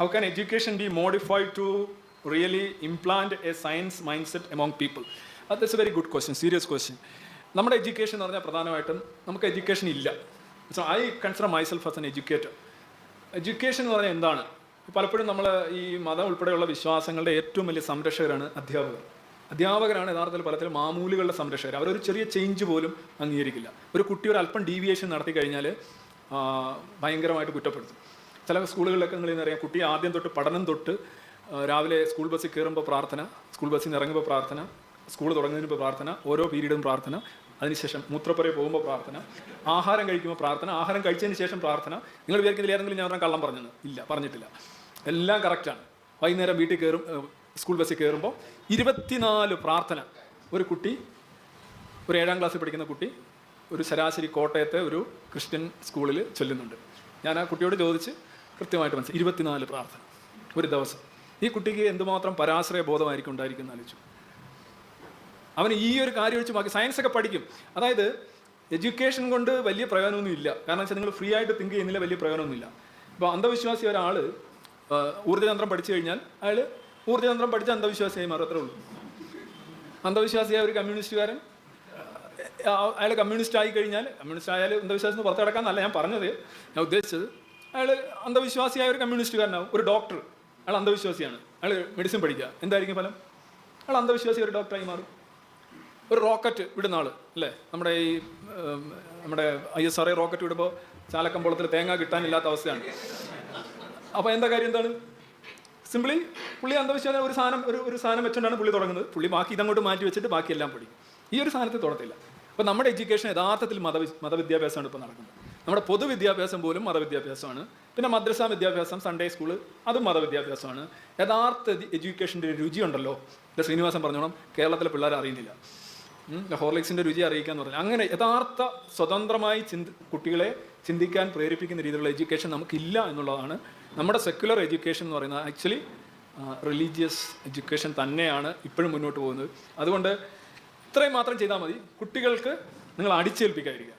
How can education be modified to really implant a science mindset among people? Uh, that's a very good question, serious question. നമ്മുടെ education എന്ന് പറഞ്ഞാൽ പ്രധാനമായിട്ടും നമുക്ക് education ഇല്ല. So I consider myself as an educator education എന്ന് പറഞ്ഞാൽ എന്താണ്? പലപ്പോഴും നമ്മൾ ഈ മതം ഉൾപ്പെടെയുള്ള വിശ്വാസങ്ങളുടെ ഏറ്റവും വലിയ സംരക്ഷകരാണ് അധ്യാപകർ. അധ്യാപകരാണ് യഥാർത്ഥത്തിൽ പലതരം മാമൂലുകളുടെ സംരക്ഷകർ. അവരൊരു ചെറിയ ചേഞ്ച് പോലും അംഗീകരിക്കില്ല. ഒരു കുട്ടി ഒരു അല്പം ഡീവിയേഷൻ നടത്തി കഴിഞ്ഞാൽ ഭയങ്കരമായിട്ട് കുറ്റപ്പെടുത്തും. ചില സ്കൂളുകളിലൊക്കെ നിങ്ങൾ അറിയാം കുട്ടി ആദ്യം തൊട്ട് പഠനം തൊട്ട് രാവിലെ സ്കൂൾ ബസ്സിൽ കയറുമ്പോൾ പ്രാർത്ഥന സ്കൂൾ ബസ്സിൽ നിന്ന് ഇറങ്ങുമ്പോൾ പ്രാർത്ഥന സ്കൂൾ തുടങ്ങുന്നതിന് പ്രാർത്ഥന ഓരോ പീരീഡും പ്രാർത്ഥന അതിനുശേഷം മൂത്രപ്പുറയിൽ പോകുമ്പോൾ പ്രാർത്ഥന ആഹാരം കഴിക്കുമ്പോൾ പ്രാർത്ഥന ആഹാരം കഴിച്ചതിന് ശേഷം പ്രാർത്ഥന. നിങ്ങൾ വിചാരിക്കുന്നതിൽ ഏതെങ്കിലും ഞാൻ കള്ളം പറഞ്ഞത് ഇല്ല പറഞ്ഞിട്ടില്ല. എല്ലാം കറക്റ്റാണ് വൈകുന്നേരം വീട്ടിൽ കയറും സ്കൂൾ ബസ്സിൽ കയറുമ്പോൾ ഇരുപത്തിനാല് പ്രാർത്ഥന. ഒരു കുട്ടി ഒരു ഏഴാം ക്ലാസ്സിൽ പഠിക്കുന്ന കുട്ടി ഒരു ശരാശരി കോട്ടയത്തെ ഒരു ക്രിസ്ത്യൻ സ്കൂളിൽ ചൊല്ലുന്നുണ്ട്. ഞാൻ ആ കുട്ടിയോട് ചോദിച്ച് കൃത്യമായിട്ട് മനസ്സിലായി. ഇരുപത്തിനാല് പ്രാർത്ഥന. ഒരു ദിവസം. ഈ കുട്ടിക്ക് എന്തുമാത്രം പരാശ്രയ ബോധമായിരിക്കും എന്ന് ആലോചിച്ചു അവന് ഈ ഒരു കാര്യം ഒഴിച്ച് ബാക്കി സയൻസ് ഒക്കെ പഠിക്കും. അതായത് എഡ്യൂക്കേഷൻ കൊണ്ട് വലിയ പ്രയോജനമൊന്നും ഇല്ല. കാരണം വെച്ചാൽ നിങ്ങൾ ഫ്രീ ആയിട്ട് തിങ്ക് ചെയ്യുന്നില്ല വലിയ പ്രയോജനമൊന്നുമില്ല ഇപ്പോൾ അന്ധവിശ്വാസി ഒരാൾ ഊർജതന്ത്രം പഠിച്ചു കഴിഞ്ഞാൽ അയാൾ ഊർജതന്ത്രം പഠിച്ച അന്ധവിശ്വാസിയായി മാറത്രേ ഉള്ളൂ. അന്ധവിശ്വാസിയായ ഒരു കമ്മ്യൂണിസ്റ്റുകാരൻ അയാൾ കമ്മ്യൂണിസ്റ്റ് ആയി കഴിഞ്ഞാൽ കമ്മ്യൂണിസ്റ്റ് ആയാലും അന്ധവിശ്വാസം എന്ന് പുറത്ത് കിടക്കാന്നല്ല ഞാൻ പറഞ്ഞത്. ഞാൻ ഉദ്ദേശിച്ചത് അയാൾ അന്ധവിശ്വാസിയായ ഒരു കമ്മ്യൂണിസ്റ്റുകാരനാവും ഒരു ഡോക്ടർ അയാൾ അന്ധവിശ്വാസിയാണ്. അയാൾ മെഡിസിൻ പഠിക്കുക. എന്തായിരിക്കും ഫലം? അയാൾ അന്ധവിശ്വാസി ഒരു ഡോക്ടറായി മാറും. ഒരു റോക്കറ്റ് വിടുന്ന ആൾ അല്ലേ? നമ്മുടെ ഈ നമ്മുടെ I S R I rocket വിടുമ്പോൾ ചാലക്കമ്പോളത്തിൽ തേങ്ങ കിട്ടാനില്ലാത്ത അവസ്ഥയാണ്. അപ്പോൾ എന്താ കാര്യം എന്താണ്? സിംപ്ലി പുള്ളി അന്ധവിശ്വാസം ഒരു സാധനം ഒരു ഒരു സാധനം വെച്ചുകൊണ്ടാണ് പുള്ളി തുടങ്ങുന്നത്. പുള്ളി ബാക്കി ഇതങ്ങോട്ട് മാറ്റി വെച്ചിട്ട് ബാക്കിയെല്ലാം പൊടി. ഈ ഒരു സാധനത്തിൽ തുടത്തില്ല. അപ്പോൾ നമ്മുടെ എഡ്യൂക്കേഷൻ യഥാർത്ഥത്തിൽ മത മതവിദ്യാഭ്യാസമാണ് ഇപ്പോൾ നടക്കുന്നത്. നമ്മുടെ പൊതുവിദ്യാഭ്യാസം പോലും മതവിദ്യാഭ്യാസമാണ്. പിന്നെ മദ്രസ വിദ്യാഭ്യാസം സൺഡേ സ്കൂൾ അതും മതവിദ്യാഭ്യാസമാണ്. യഥാർത്ഥ എഡ്യൂക്കേഷന്റെ രുചി ഉണ്ടല്ലോ ഇത് ശ്രീനിവാസൻ പറഞ്ഞോണം കേരളത്തിലെ പിള്ളേർ അറിയുന്നില്ല. ഹോർലിക്സിന്റെ രുചി രുചി അറിയിക്കാന്ന് പറഞ്ഞാൽ അങ്ങനെ യഥാർത്ഥ സ്വതന്ത്രമായി ചിന്തി കുട്ടികളെ ചിന്തിക്കാൻ പ്രേരിപ്പിക്കുന്ന രീതിയിലുള്ള എഡ്യൂക്കേഷൻ നമുക്കില്ല എന്നുള്ളതാണ് നമ്മുടെ സെക്യുലർ എഡ്യൂക്കേഷൻ എന്ന് പറയുന്നത്. ആക്ച്വലി റിലീജിയസ് എഡ്യൂക്കേഷൻ തന്നെയാണ് ഇപ്പോഴും മുന്നോട്ട് പോകുന്നത്. അതുകൊണ്ട് ഇത്രയും മാത്രം ചെയ്താൽ മതി. കുട്ടികൾക്ക് നിങ്ങൾ അടിച്ചേൽപ്പിക്കാതിരിക്കുക.